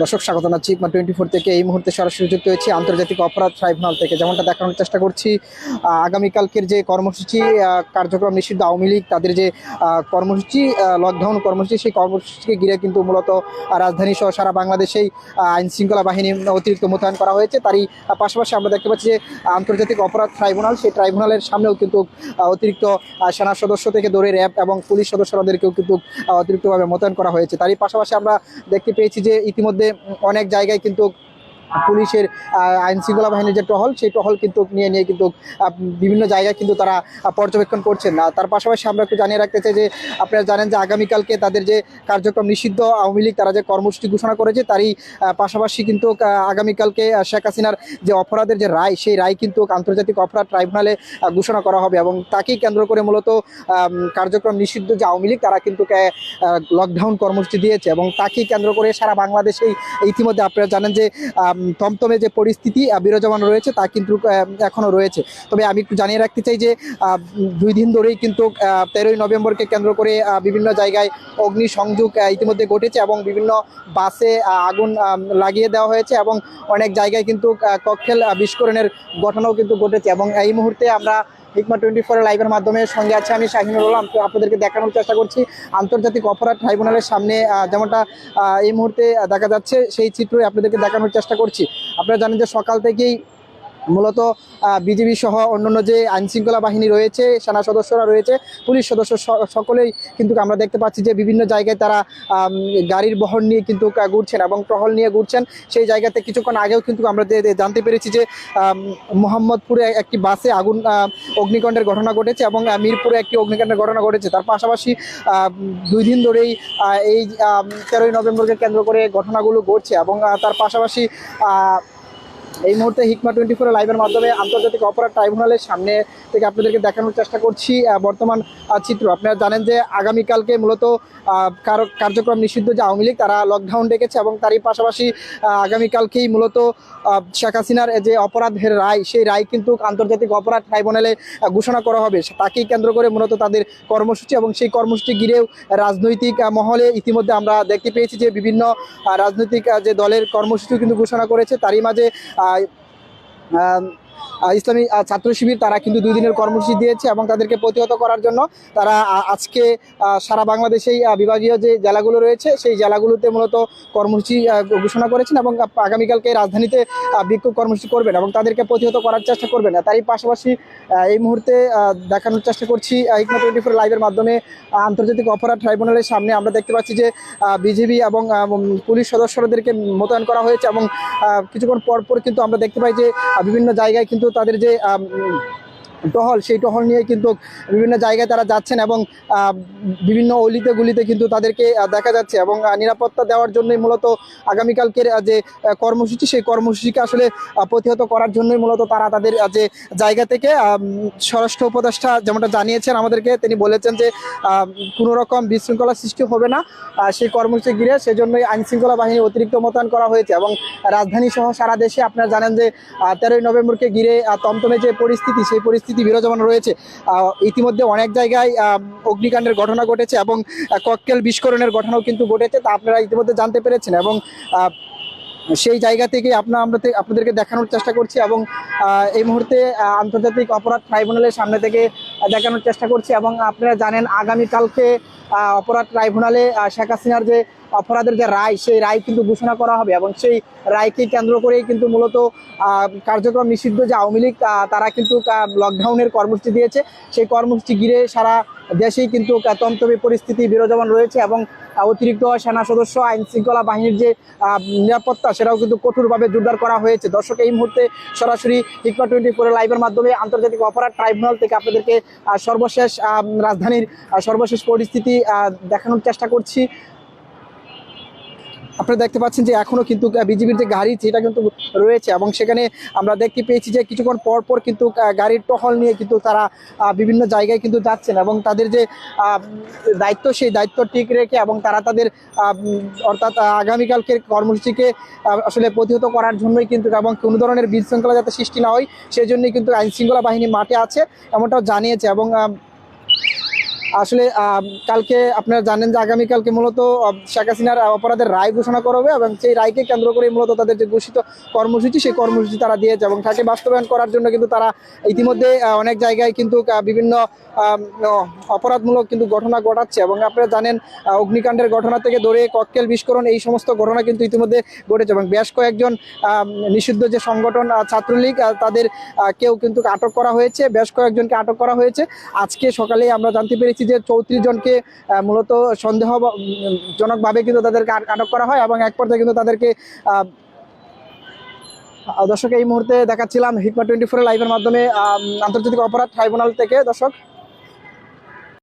দর্শক, স্বাগত জানাচ্ছি ইকমা টোয়েন্টি ফোর থেকে। এই মুহূর্তে সরাসরি যুক্ত হয়েছি আন্তর্জাতিক অপরাধ ট্রাইব্যুনাল থেকে। যেমনটা দেখানোর চেষ্টা করছি আগামীকালকের যে কর্মসূচি কার্যক্রম নিষিদ্ধ আওয়ামী লীগ, তাদের যে কর্মসূচি লকডাউন কর্মসূচি, সেই কর্মসূচিকে ঘিরে কিন্তু মূলত রাজধানী সহ সারা বাংলাদেশেই আইন শৃঙ্খলা বাহিনী অতিরিক্ত মোতায়েন করা হয়েছে। তারই পাশাপাশি আমরা দেখতে পাচ্ছি যে, আন্তর্জাতিক অপরাধ ট্রাইব্যুনাল, সেই ট্রাইব্যুনালের সামনেও কিন্তু অতিরিক্ত সেনা সদস্য থেকে ধরে র্যাব এবং পুলিশ সদস্যদেরকেও কিন্তু অতিরিক্তভাবে মোতায়েন করা হয়েছে। তারই পাশাপাশি আমরা দেখতে পেয়েছি যে, ইতিমধ্যে উম, অনেক জায়গায় কিন্তু পুলিশের আইন শৃঙ্খলা বাহিনীর যে টহল, সেই টহল কিন্তু নিয়ে নিয়ে কিন্তু বিভিন্ন জায়গায় কিন্তু তারা পর্যবেক্ষণ করছেন। না তার পাশাপাশি আমরা একটু জানিয়ে রাখতে চাই যে, আপনারা জানেন যে আগামীকালকে তাদের যে কার্যক্রম, নিষিদ্ধ আওয়ামী লীগ, তারা যে কর্মসূচি ঘোষণা করেছে, তারই পাশাপাশি কিন্তু আগামীকালকে শেখ হাসিনার যে অপরাধের যে রায়, সেই রায় কিন্তু আন্তর্জাতিক অপরাধ ট্রাইব্যুনালে ঘোষণা করা হবে। এবং তাকেই কেন্দ্র করে মূলত কার্যক্রম নিষিদ্ধ যে আওয়ামী লীগ, তারা কিন্তু লকডাউন কর্মসূচি দিয়েছে। এবং তাকেই কেন্দ্র করে সারা বাংলাদেশেই ইতিমধ্যে আপনারা জানেন যে তমতমে যে পরিস্থিতি বিরজমান রয়েছে তা কিন্তু এখনও রয়েছে। তবে আমি একটু জানিয়ে রাখতে চাই যে দুই দিন ধরেই কিন্তু তেরোই নভেম্বরকে কেন্দ্র করে বিভিন্ন জায়গায় অগ্নি সংযোগ ইতিমধ্যে ঘটেছে এবং বিভিন্ন বাসে আগুন লাগিয়ে দেওয়া হয়েছে এবং অনেক জায়গায় কিন্তু কক্ষেল বিস্ফোরণের ঘটনাও কিন্তু ঘটেছে এবং এই মুহূর্তে আমরা হিকমা টোয়েন্টি ফোর লাইভের মাধ্যমে সঙ্গে আছে আমি, শাহিনুর আলম আপনাদেরকে দেখানোর চেষ্টা করছি। আন্তর্জাতিক অপরাধ ট্রাইব্যুনালের সামনে যেমনটা এই মুহূর্তে দেখা যাচ্ছে, সেই চিত্রই আপনাদেরকে দেখানোর চেষ্টা করছি। আপনারা জানেন যে সকাল থেকেই মূলত বিজেপি সহ অন্যান্য যে আইনশৃঙ্খলা বাহিনী রয়েছে, সেনা সদস্যরা রয়েছে, পুলিশ সদস্য সকলেই কিন্তু আমরা দেখতে পাচ্ছি যে বিভিন্ন জায়গায় তারা গাড়ির বহন নিয়ে কিন্তু ঘুরছেন এবং টহল নিয়ে ঘুরছেন। সেই জায়গাতে কিছুক্ষণ আগেও কিন্তু আমরা জানতে পেরেছি যে মোহাম্মদপুরে একটি বাসে আগুন অগ্নিকাণ্ডের ঘটনা ঘটেছে এবং মিরপুরে একটি অগ্নিকাণ্ডের ঘটনা ঘটেছে। তার পাশাপাশি দুই দিন ধরেই এই তেরোই নভেম্বরকে কেন্দ্র করে ঘটনাগুলো ঘটছে এবং তার পাশাপাশি এই মুহূর্তে হিকমা টোয়েন্টি ফোর লাইভের মাধ্যমে আন্তর্জাতিক অপরাধ ট্রাইব্যুনালের সামনে থেকে আপনাদেরকে দেখানোর চেষ্টা করছি। বর্তমান চিত্র। আপনারা জানেন যে আগামীকালকে মূলত কার্যক্রম নিষিদ্ধ যে আওয়ামী লীগ, তারা লকডাউন ডেকেছে এবং তারই পাশাপাশি আগামীকালকেই মূলত শেখ হাসিনার যে অপরাধের রায়, সেই রায় কিন্তু আন্তর্জাতিক অপরাধ ট্রাইব্যুনালে ঘোষণা করা হবে। তাকেই কেন্দ্র করে মূলত তাদের কর্মসূচি এবং সেই কর্মসূচি ঘিরেও রাজনৈতিক মহলে ইতিমধ্যে আমরা দেখতে পেয়েছি যে বিভিন্ন রাজনৈতিক যে দলের কর্মসূচি কিন্তু ঘোষণা করেছে। তারই মাঝে আহ, আম, আহ, ইসলামী ছাত্র শিবির তারা কিন্তু দুই দিনের কর্মসূচি দিয়েছে এবং তাদেরকে প্রতিহত করার জন্য তারা আজকে সারা বাংলাদেশেই বিভাগীয় যে জেলাগুলো রয়েছে, সেই জেলাগুলোতে মূলত কর্মসূচি ঘোষণা করেছেন এবং আগামীকালকে রাজধানীতে বিক্ষোভ কর্মসূচি করবেন এবং তাদেরকে প্রতিহত করার চেষ্টা করবেন। তারই পাশাপাশি এই মুহূর্তে দেখানোর চেষ্টা করছি ইকমা টোয়েন্টি ফোর লাইভের মাধ্যমে আন্তর্জাতিক অপরাধ ট্রাইব্যুনালের সামনে আমরা দেখতে পাচ্ছি যে বিজেপি এবং পুলিশ সদস্যদেরকে মোতায়েন করা হয়েছে এবং কিছুক্ষণ পর পর কিন্তু আমরা দেখতে পাই যে বিভিন্ন জায়গায় কিন্তু তাদের যে টহল, সেই টহল নিয়ে কিন্তু বিভিন্ন জায়গায় তারা যাচ্ছেন এবং বিভিন্ন অলিতে গুলিতে কিন্তু তাদেরকে দেখা যাচ্ছে এবং নিরাপত্তা দেওয়ার জন্যই মূলত আগামীকালকের যে কর্মসূচি, সেই কর্মসূচিকে আসলে প্রতিহত করার জন্যই মূলত তারা তাদের যে জায়গা থেকে স্বরাষ্ট্র উপদেষ্টা যেমনটা জানিয়েছেন আমাদেরকে, তিনি বলেছেন যে কোনো রকম বিশৃঙ্খলা সৃষ্টি হবে না সেই কর্মসূচি ঘিরে সেজন্যই আইন শৃঙ্খলা বাহিনী অতিরিক্ত মোতায়েন করা হয়েছে এবং রাজধানী সহ সারা দেশে আপনারা জানেন যে তেরোই নভেম্বরকে ঘিরে তমতমে যে পরিস্থিতি, সেই পরিস্থিতি বিরাজমান রয়েছে। ইতিমধ্যে অনেক জায়গায় অগ্নিকাণ্ডের ঘটনা ঘটেছে এবং ককটেল বিস্ফোরণের ঘটনাও কিন্তু ঘটেছে, তা আপনারা ইতিমধ্যে জানতে পেরেছেন এবং সেই জায়গা থেকে আপনার আমরা আপনাদেরকে দেখানোর চেষ্টা করছি এবং এই মুহূর্তে আন্তর্জাতিক অপরাধ ট্রাইব্যুনালের সামনে থেকে দেখানোর চেষ্টা করছি এবং আপনারা জানেন, আগামীকালকে অপরাধ ট্রাইব্যুনালে শেখ হাসিনার যে অপরাধের যে রায়, সেই রায় কিন্তু ঘোষণা করা হবে এবং সেই রায়কে কেন্দ্র করেই কিন্তু মূলত কার্যক্রম নিষিদ্ধ যে আওয়ামী লীগ তারা কিন্তু লকডাউনের কর্মসূচি দিয়েছে। সেই কর্মসূচি ঘিরে সারা দেশেই কিন্তু তমতমে পরিস্থিতি বিরাজমান রয়েছে এবং অতিরিক্ত সেনা সদস্য, আইন শৃঙ্খলা বাহিনীর যে নিরাপত্তা, সেটাও কিন্তু কঠোরভাবে জোরদার করা হয়েছে। দর্শক, এই মুহূর্তে সরাসরি হিকমা টোয়েন্টি ফোর লাইভের মাধ্যমে আন্তর্জাতিক অপরাধ ট্রাইব্যুনাল থেকে আপনাদেরকে সর্বশেষ রাজধানীর সর্বশেষ পরিস্থিতি দেখানোর চেষ্টা করছি। আপনারা দেখতে পাচ্ছেন যে এখনও কিন্তু বিজেপির যে গাড়ি, সেটা কিন্তু রয়েছে এবং সেখানে আমরা দেখতে পেয়েছি যে কিছুক্ষণ পর পর কিন্তু গাড়ির টহল নিয়ে কিন্তু তারা বিভিন্ন জায়গায় কিন্তু যাচ্ছেন এবং তাদের যে দায়িত্ব, সেই দায়িত্ব ঠিক রেখে এবং তারা তাদের অর্থাৎ আগামীকালকের কর্মসূচিকে আসলে প্রতিহত করার জন্যই কিন্তু এবং কোনো ধরনের বিশৃঙ্খলা যাতে সৃষ্টি না হয়, সেই জন্যই কিন্তু আইনশৃঙ্খলা বাহিনী মাঠে আছে, এমনটাও জানিয়েছে এবং আসলে কালকে আপনারা জানেন যে আগামীকালকে মূলত শেখ হাসিনার অপরাধের রায় ঘোষণা করা হবে এবং সেই রায়কে কেন্দ্র করে মূলত তাদের যে ঘোষিত কর্মসূচি, সেই কর্মসূচি তারা দিয়েছে এবং তাকে বাস্তবায়ন করার জন্য কিন্তু তারা ইতিমধ্যে অনেক জায়গায় কিন্তু বিভিন্ন অপরাধমূলক কিন্তু ঘটনা ঘটাচ্ছে এবং আপনারা জানেন অগ্নিকাণ্ডের ঘটনা থেকে ধরে ককটেল বিস্ফোরণ, এই সমস্ত ঘটনা কিন্তু ইতিমধ্যে ঘটেছে এবং বেশ কয়েকজন নিষিদ্ধ যে সংগঠন ছাত্রলীগ তাদের কেউ কিন্তু আটক করা হয়েছে, বেশ কয়েকজনকে আটক করা হয়েছে। আজকে সকালে আমরা জানতে পেরেছি যে চৌত্রিশ জনকে মূলত সন্দেহজনকভাবে কিন্তু তাদেরকে আটক করা হয় এবং এক পর্যায়ে কিন্তু তাদেরকে দর্শক, এই মুহূর্তে দেখাচ্ছিলাম হিটমা টোয়েন্টি ফোরের লাইভের মাধ্যমে আন্তর্জাতিক অপরাধ ট্রাইব্যুনাল থেকে। দর্শক